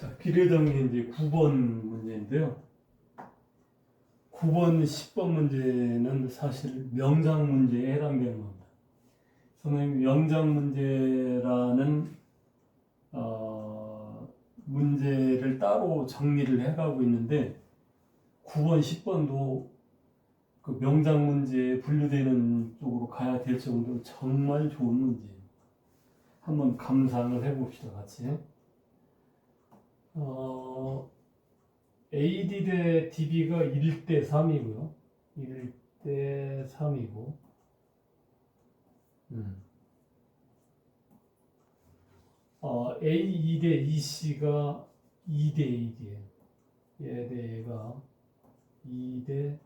자, 비례정리 이제 9번 문제인데요. 9번, 10번 문제는 사실 명장 문제에 해당되는 겁니다. 선생님, 명장 문제라는 어, 문제를 따로 정리를 해가고 있는데 9번, 10번도 그 명장 문제에 분류되는 쪽으로 가야 될 정도로 정말 좋은 문제예요. 한번 감상을 해봅시다, 같이. 어, AD 대 DB가 1대 3이고요. 1대 3이고. 음. 어, A2 대 EC가 2대 1이에요. 얘 대 얘가 2대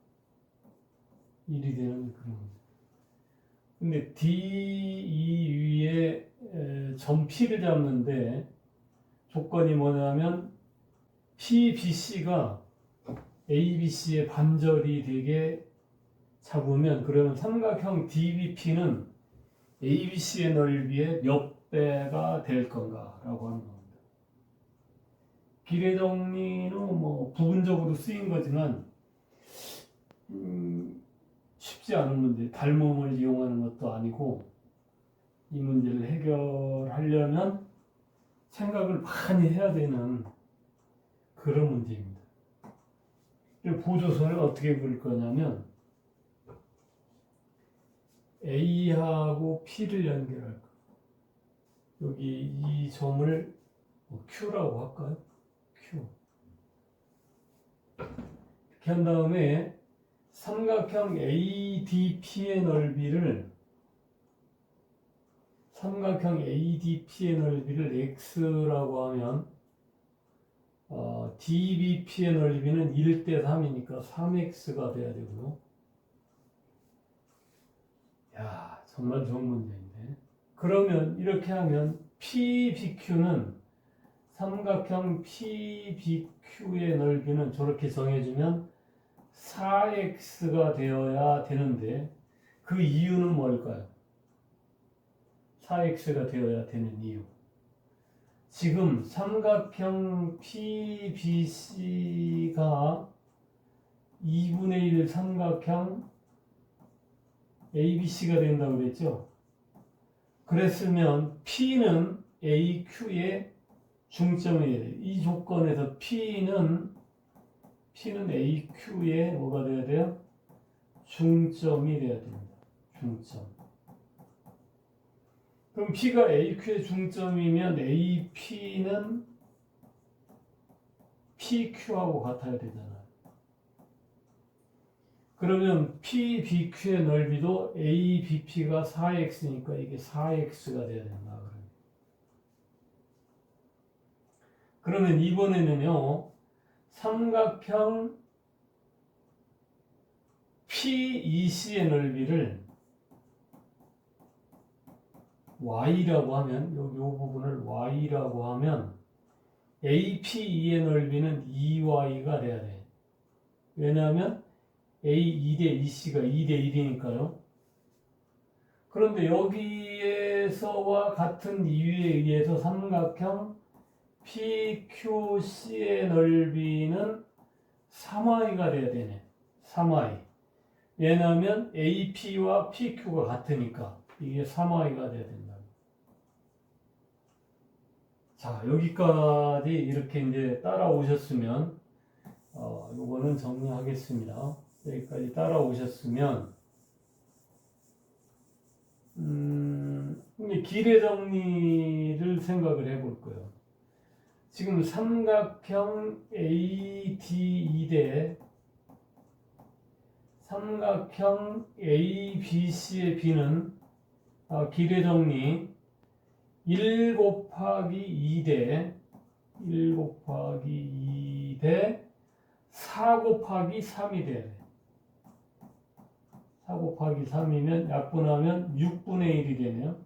1이 되는 그런 거죠. 근데 D2 위에 에, 점 P를 잡는데 조건이 뭐냐면 PBC가 ABC의 반절이 되게 잡으면 그러면 삼각형 DBP는 ABC의 넓이의 몇 배가 될 건가라고 하는 겁니다. 비례 정리는 뭐 부분적으로 쓰인 거지만 음, 쉽지 않은 문제, 닮음을 이용하는 것도 아니고 이 문제를 해결하려면 생각을 많이 해야 되는 그런 문제입니다. 이 보조선을 어떻게 그릴 거냐면 A하고 P를 연결할 거. 여기 이 점을 뭐 Q라고 할까요? Q. 이렇게 한 다음에 삼각형 ADP의 넓이를 삼각형 ADP의 넓이를 x라고 하면 어, DBP의 넓이는 1대 3이니까 3x가 돼야 되고요. 야, 정말 좋은 문제인데. 그러면 이렇게 하면 PBQ는 삼각형 PBQ의 넓이는 저렇게 정해주면 4x가 되어야 되는데 그 이유는 뭘까요? 4x가 되어야 되는 이유. 지금 삼각형 PBC가 2분의 1 삼각형 ABC가 된다고 그랬죠? 그랬으면 P는 AQ의 중점이에요. 이 조건에서 P는 P는 AQ의 뭐가 돼야 돼요? 중점이 돼야 됩니다. 중점. 그럼 P가 AQ의 중점이면 AP는 PQ하고 같아야 되잖아요. 그러면 PBQ의 넓이도 ABP가 4x니까 이게 4x가 돼야 된다. 그러면 이번에는요, 삼각형 PEC의 넓이를 y라고 하면 요, 요 부분을 y라고 하면 APE의 넓이는 2y가 돼야 돼. 왜냐하면 A 2대 EC가 2대 1이니까요. 그런데 여기에서와 같은 이유에 의해서 삼각형 PQC의 넓이는 3y가 돼야 되네. 3y. 왜냐하면 AP와 PQ가 같으니까 이게 3y가 돼야 된다. 자, 여기까지 이렇게 이제 따라오셨으면, 어, 요거는 정리하겠습니다. 여기까지 따라오셨으면, 음, 길의 정리를 생각을 해볼 거예요. 지금 삼각형 ADE 대 삼각형 ABC의 B는 아, 길의 정리 1 곱하기 2대 1 곱하기 2대 4 곱하기 3이 돼. 4 곱하기 3이면 약분하면 6분의 1이 되네요.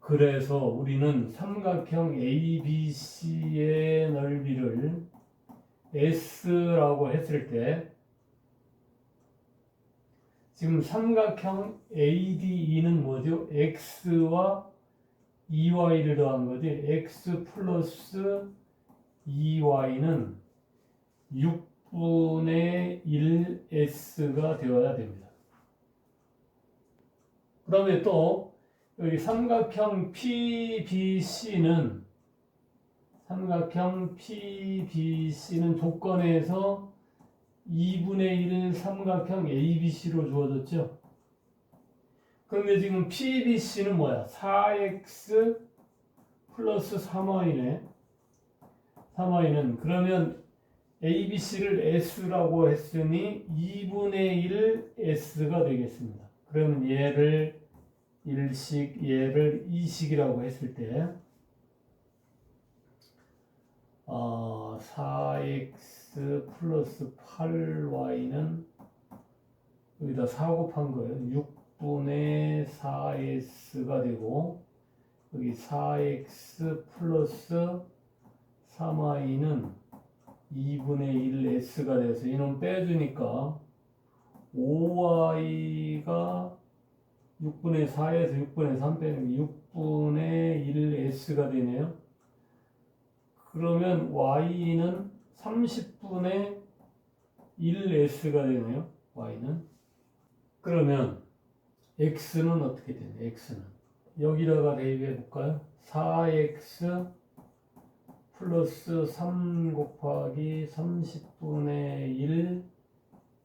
그래서 우리는 삼각형 ABC의 넓이를 S라고 했을 때 지금 삼각형 ADE는 뭐죠? X와 2y를 더한 거지 x 플러스 2y는 6분의 1s가 되어야 됩니다. 그 다음에 또 여기 삼각형 PBC는 삼각형 PBC는 조건에서 2분의 1 삼각형 ABC로 주어졌죠. 그런데 지금 PBC는 뭐야? 4x 플러스 3y네. 3y는 그러면 ABC를 S라고 했으니 2분의 1 S가 되겠습니다. 그러면 얘를 1식, 얘를 2식이라고 했을 때 어, 4x 플러스 8y는 여기다 4 곱한 거예요. 6분의 4s가 되고 여기 4x 플러스 3y는 2분의 1s가 돼서 이놈 빼주니까 5y가 6분의 4에서 6분의 3 빼면 6분의 1s가 되네요. 그러면 y는 30분의 1s가 되네요. y는. 그러면 x는 어떻게 되나요? x는. 여기다가 대입해 볼까요? 4x 플러스 3 곱하기 30분의 1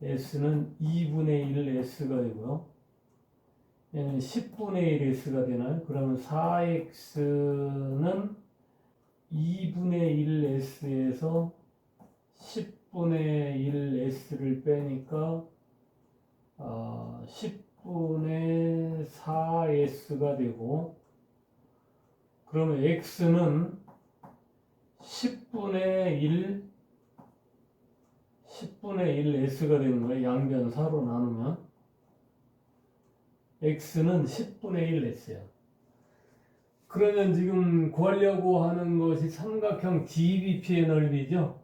s는 2분의 1 s가 되고요. 얘는 10분의 1 s가 되나요? 그러면 4x는 2분의 1 s에서 10분의 1 s를 빼니까 아, 10분의 4 s가 되고 그러면 x는 10분의 1 10분의 1 s가 되는 거예요. 양변 4로 나누면 x는 10분의 1 s야. 그러면 지금 구하려고 하는 것이 삼각형 DBP의 넓이죠.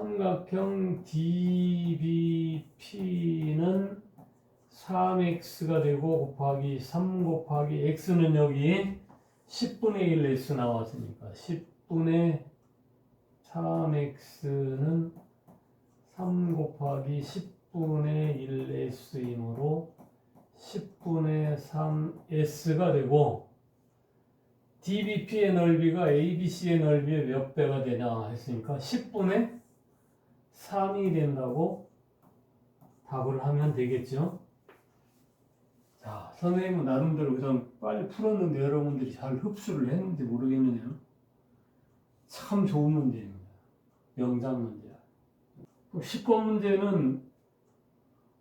삼각형 DBP는 3x가 되고 곱하기 3 곱하기 x는 여기 10분의 1 s 나왔으니까 10분의 3x는 3 곱하기 10분의 1s이므로 10분의 3s가 되고 DBP의 넓이가 ABC의 넓이의 몇 배가 되냐 했으니까 10분의 3이 된다고 답을 하면 되겠죠. 자, 선생님은 나름대로 그냥 빨리 풀었는데 여러분들이 잘 흡수를 했는지 모르겠느네요. 참 좋은 문제입니다. 명장 문제야. 10번 문제는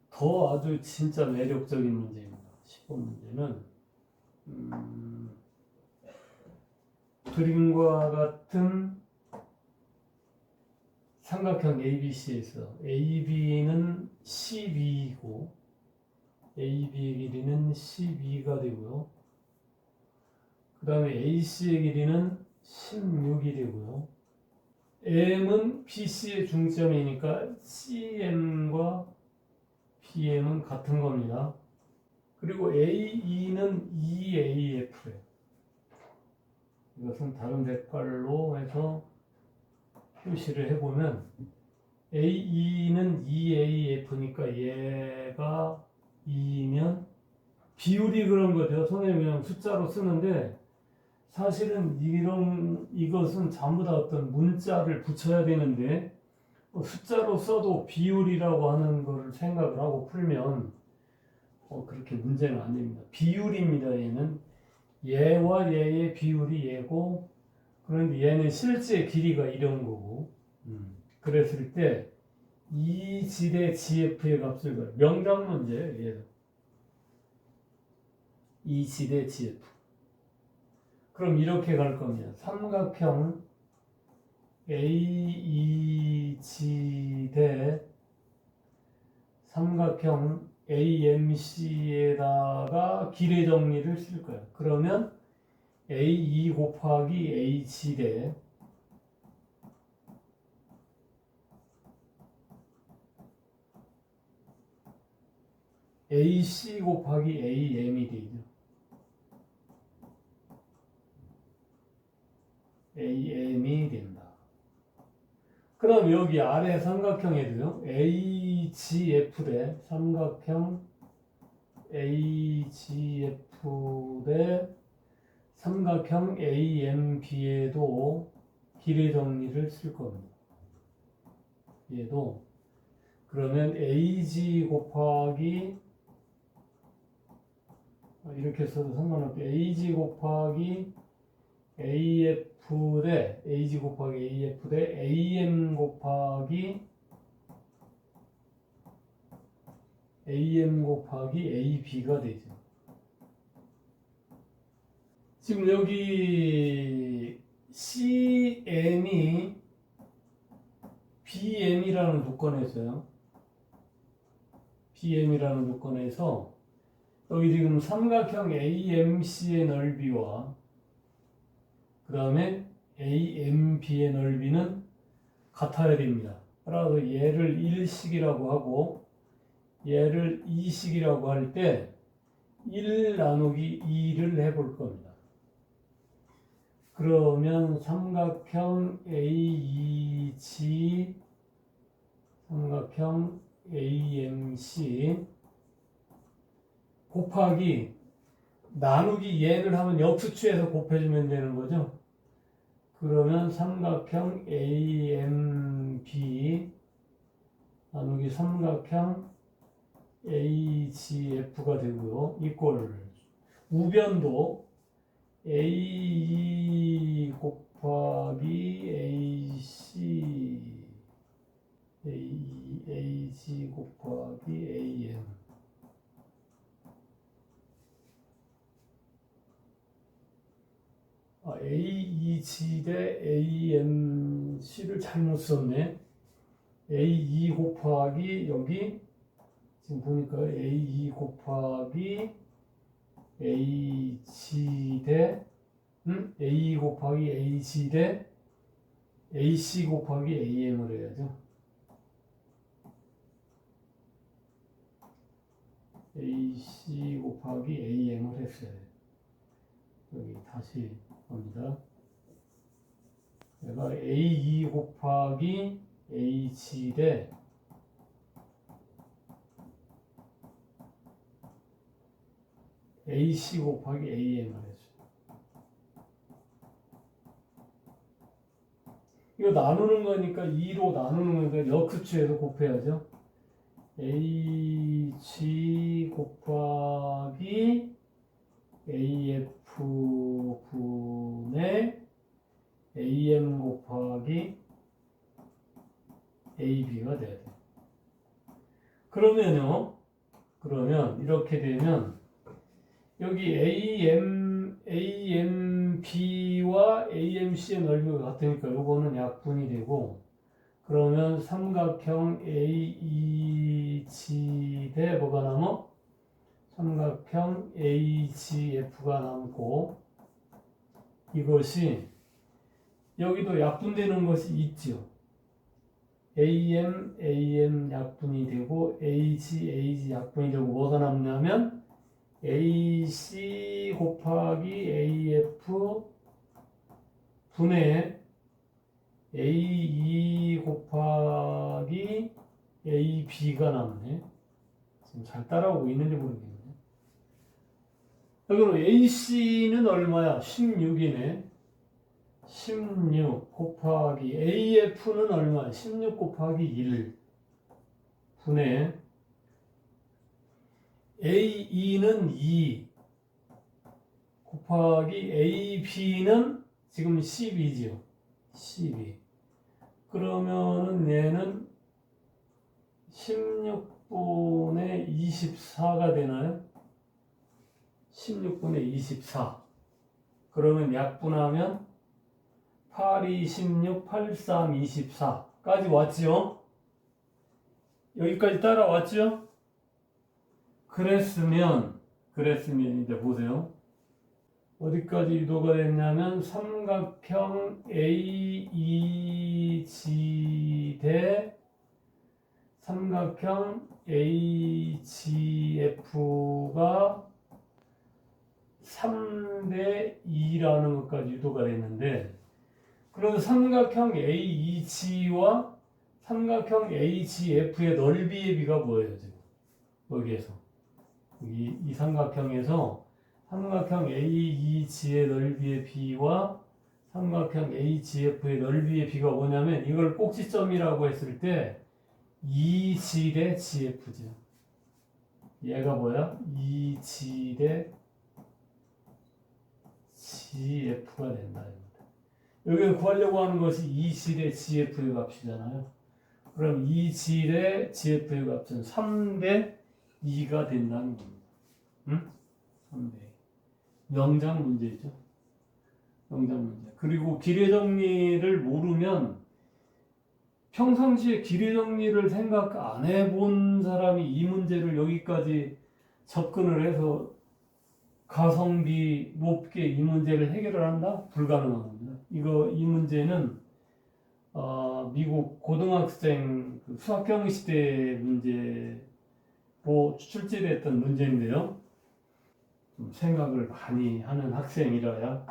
더 아주 진짜 매력적인 문제입니다. 10번 문제는 음, 그림과 같은 삼각형 ABC에서 AB는 12이고 AB의 길이는 12가 되고요. 그 다음에 AC의 길이는 16이 되고요. M은 BC의 중점이니까 CM과 BM은 같은 겁니다. 그리고 AE는 EAF예요. 이것은 다른 색깔로 해서 표시를 해보면 AE는 EAF니까 얘가 2면 비율이 그런 거죠. 선생님 그냥 숫자로 쓰는데 사실은 이런 이것은 전부 다 어떤 문자를 붙여야 되는데 뭐 숫자로 써도 비율이라고 하는 것을 생각을 하고 풀면 어, 그렇게 문제는 안 됩니다. 비율입니다. 얘는 얘와 얘의 비율이 얘고 그런데 얘는 실제 길이가 이런 거고 음. 그랬을 때이 지대 GF의 값을 구해. 명당 문제예요. 얘는. 이 지대 GF 그럼 이렇게 갈 겁니다. 삼각형 AEG 대 삼각형 AMC에다가 기례 정리를 쓸 거예요. 그러면 AE 곱하기 AG 대 AC 곱하기 AM이 되죠. AM이 된다. 그럼 여기 아래 삼각형에도요. AGF 대 삼각형 AGF 대 삼각형 AMB에도 비례 정리를 쓸 겁니다. 얘도 그러면 AG 곱하기 아, 이렇게 써도 상관없게 AG 곱하기 AF 대 AG 곱하기 AF 대 AM 곱하기 AM 곱하기 AB가 되죠. 지금 여기 CM이 BM이라는 조건에서요. BM이라는 조건에서 여기 지금 삼각형 AMC의 넓이와 그 다음에 AMB의 넓이는 같아야 됩니다. 따라서 얘를 1식이라고 하고 얘를 2식이라고 할 때 1 나누기 2를 해볼 겁니다. 그러면 삼각형 AEG 삼각형 AMC 곱하기 나누기 얘를 하면 역수치해서 곱해주면 되는 거죠. 그러면 삼각형 AMB 나누기 삼각형 AGF가 되고요. 이꼴 우변도 AE 곱하기 AC A, AG 곱하기 AM 아, AEG 대 AMC를 잘못 썼네. AE 곱하기 여기 지금 보니까 AE 곱하기 AG 대 음? A 곱하기 AG 대 AC 곱하기 AM을 해야죠. AC 곱하기 AM을 했어요. 여기 다시 갑니다. 내가 A2 곱하기 AG 대 AC 곱하기 AM을 했어요. 이거 나누는 거니까 2로 나누는 거니까 역수치해서 곱해야죠. H 곱하기 AF 분의 AM 곱하기 AB가 돼야 돼. 그러면요. 그러면 이렇게 되면 여기 AM AMB와 AMC의 넓이가 같으니까 요거는 약분이 되고 그러면 삼각형 AEG 대 뭐가 남아? 삼각형 AGF가 남고 이것이 여기도 약분되는 것이 있죠. AM, AM 약분이 되고 AG, AG 약분이 되고 뭐가 남냐면 AC 곱하기 AF 분의 AE 곱하기 AB가 남네. 지금 잘 따라오고 있는지 모르겠네. 여기로 AC는 얼마야? 16이네. 16 곱하기 AF는 얼마야? 16 곱하기 1 분의 AE는 2 곱하기 AB는 지금 10이지요. 12. 그러면은 얘는 16분의 24가 되나요? 16분의 24. 그러면 약분하면 8, 2, 16, 8, 3, 24까지 왔지요? 여기까지 따라왔죠? 그랬으면, 그랬으면 이제 보세요. 어디까지 유도가 됐냐면 삼각형 AEG 대 삼각형 AGF가 3대 2라는 것까지 유도가 됐는데 그래서 삼각형 AEG와 삼각형 AGF의 넓이의 비가 뭐예요 지금 여기에서 이, 이 삼각형에서 삼각형 AEG의 넓이의 비와 삼각형 AGF의 넓이의 비가 뭐냐면 이걸 꼭지점이라고 했을 때 이질의 GF죠. 얘가 뭐야? 이질의 GF가 된다. 이겁니다. 여기 구하려고 하는 것이 이질의 GF의 값이잖아요. 그럼 이질의 GF의 값은 3대 2가 된다는 겁니다. 응? 3대 2. 영장 문제죠. 영장 문제. 그리고 기례 정리를 모르면 평상시에 기례 정리를 생각 안 해본 사람이 이 문제를 여기까지 접근을 해서 가성비 높게 이 문제를 해결을 한다? 불가능한 겁니다. 이거 이 문제는 어, 미국 고등학생 그 수학경 시대 문제 로 출제됐던 문제인데요. 좀 생각을 많이 하는 학생이라야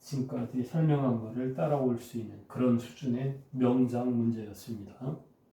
지금까지 설명한 것을 따라올 수 있는 그런 수준의 명장 문제였습니다.